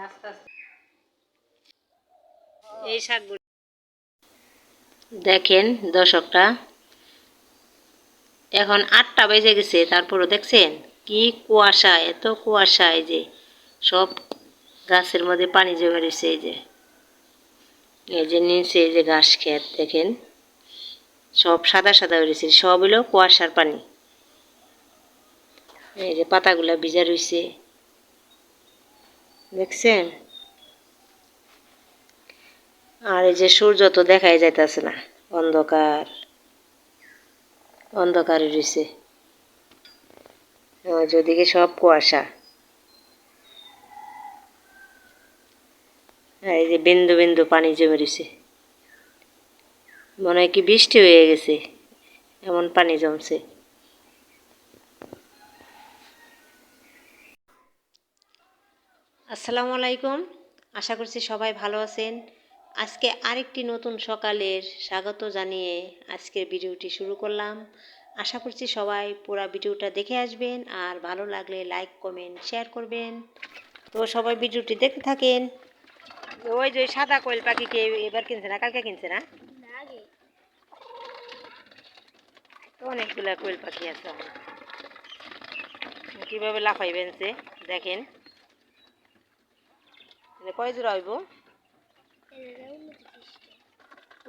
আস্তে আস্তে এই শাকগুলো দেখেন দর্শকটা এখন আটটা বেজে গেছে, তারপরও দেখছেন কি কুয়াশা, এত কুয়াশা এই যে, সব গাছের মধ্যে পানি জমে রয়েছে এই যে। এই যে নিচে এই যে ঘাস ক্ষেত, দেখেন, সব সাদা সাদা রয়েছে, সব হলো কুয়াশার পানি। এই যে পাতাগুলা ভিজা রয়েছে। দেখছেন? আর এই যে সূর্য তো দেখাই যাইতেছে না, অন্ধকার। অন্ধকার রয়েছে। যেদিকে সব কুয়াশা। এই যে বিন্দু বিন্দু পানি জমে রয়েছে। মনে হয় কি বৃষ্টি হয়ে গেছে, এমন পানি জমছে। আসসালামু আলাইকুম। আশা করছি সবাই ভালো আছেন। আজকে আরেকটি নতুন সকালের স্বাগত জানিয়ে আজকের ভিডিওটি শুরু করলাম। আশা করছি সবাই পুরো ভিডিওটা দেখে আসবেন আর ভালো লাগলে লাইক, কমেন্ট, শেয়ার করবেন। তো সবাই ভিডিওটি দেখতে থাকেন। ওই যে সাদা কোয়েল পাখিকে এবার কিনছে না? কালকে কিনছে না? অনেকগুলা কোয়েল পাখি আছে। কীভাবে লাফাইবেন সে? দেখেন। এটা কয় জোড়া হইব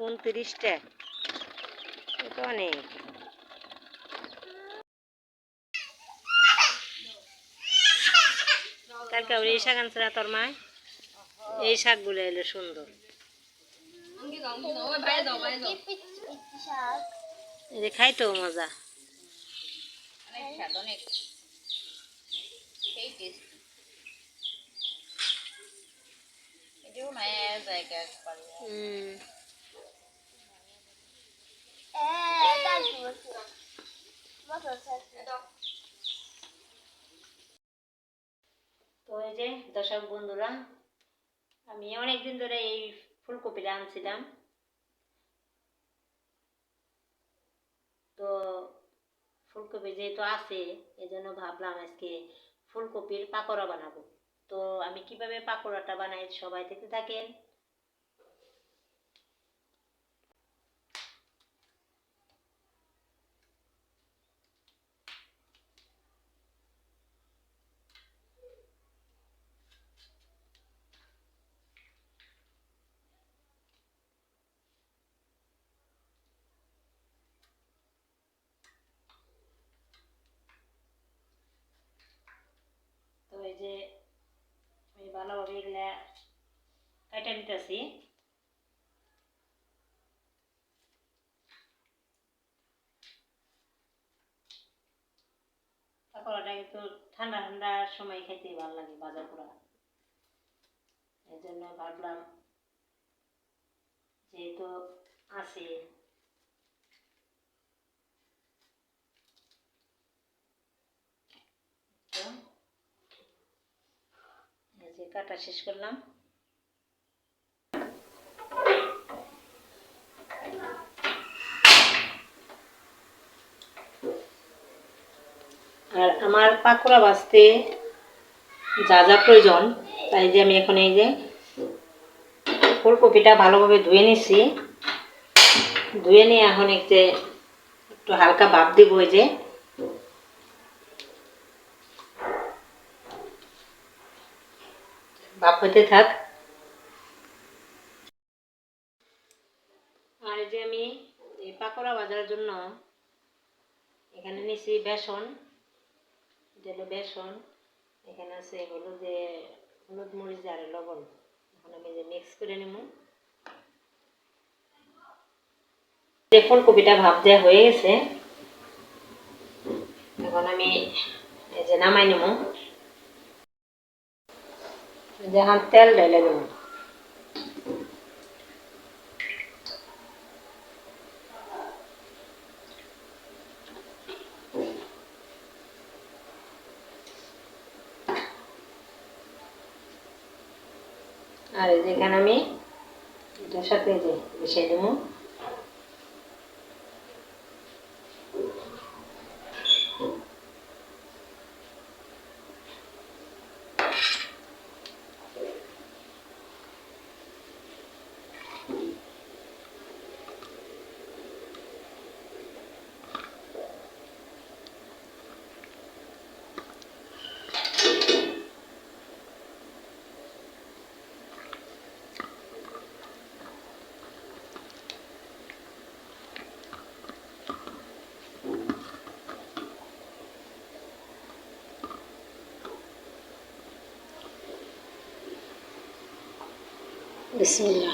উনত্রিশটা। এটা অনেক। কালকে এই শাক আনছে না তোর মায় এই শাকগুলো এলো সুন্দর। এই যে খাইতেও তো এই যে দর্শক বন্ধুরা, আমি অনেক দিন ধরে এই ফুলকপিটা আনছিলাম। তো ফুলকপি যেহেতু আছে এই জন্য ভাবলাম আজকে ফুলকপির পাকোড়া বানাবো। তো আমি কীভাবে পাকোড়াটা বানাই সবাই দেখতে থাকেন তো এই যে আমি ভালোভাবে এগুলা কাটা নিতেছি। পাকোড়াটা কিন্তু ঠান্ডা ঠান্ডার সময় খেতে ভালো লাগে ভাজা পোড়া এই জন্য ভাবলাম যেহেতু আছে তো এই যে কাটা শেষ করলাম। আর আমার পাকোড়া বাঁচতে যা যা প্রয়োজন, তাই যে আমি এখন এই যে ফুলকপিটা ভালোভাবে ধুয়ে নিছি। ধুয়ে নিয়ে এখন এই যে একটু হালকা ভাপ দিব ওই যে। ভাপ হতে থাক। আর যে আমি এই পাকোড়া ভাজার জন্য এখানে নিছি বেসন হলো বেসন, এখানে আছে হলুদে, হলুদ মরিচ আর লবণ। এখন আমি যে মিক্স করে নেব যে ফুলকপিটা ভাপ দেওয়া হয়ে গেছে, এখন আমি এই যে নামাই নেব যে এখন তেল ঢেলে দেব। আর যেখানে আমি এটার সাথে যে মিশিয়ে দেবো। بسم الله.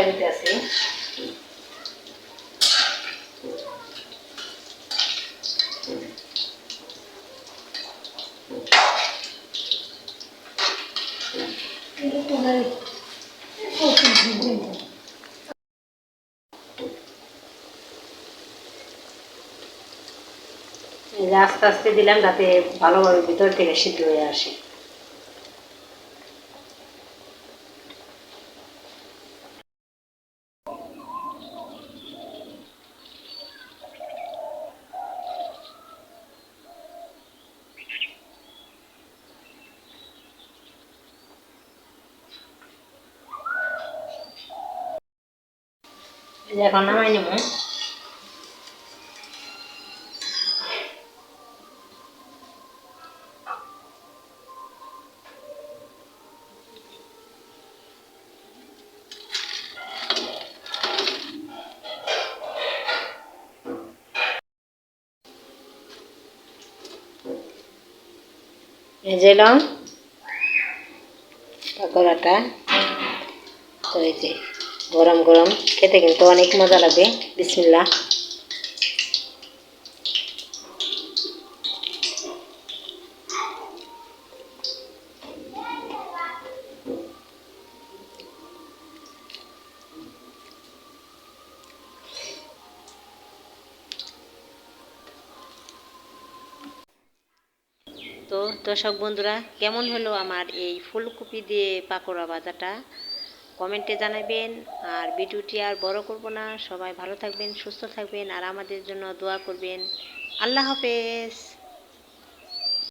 এই যে আস্তে আস্তে দিলাম যাতে ভালোভাবে ভিতর থেকে সিদ্ধ হয়ে আসে। এখন নামাই নেব ভেজেলাম পাকোড়াটা তো এই যে গরম গরম। খেতে কিন্তু অনেক মজা লাগে বিসমিল্লা তো দর্শক বন্ধুরা, কেমন হলো আমার এই ফুলকপি দিয়ে পাকোড়া ভাজাটা? কমেন্টে জানাবেন। আর ভিডিওটি আর বড় করব না। সবাই ভালো থাকবেন, সুস্থ থাকবেন, আর আমাদের জন্য দোয়া করবেন। আল্লাহ হাফেজ।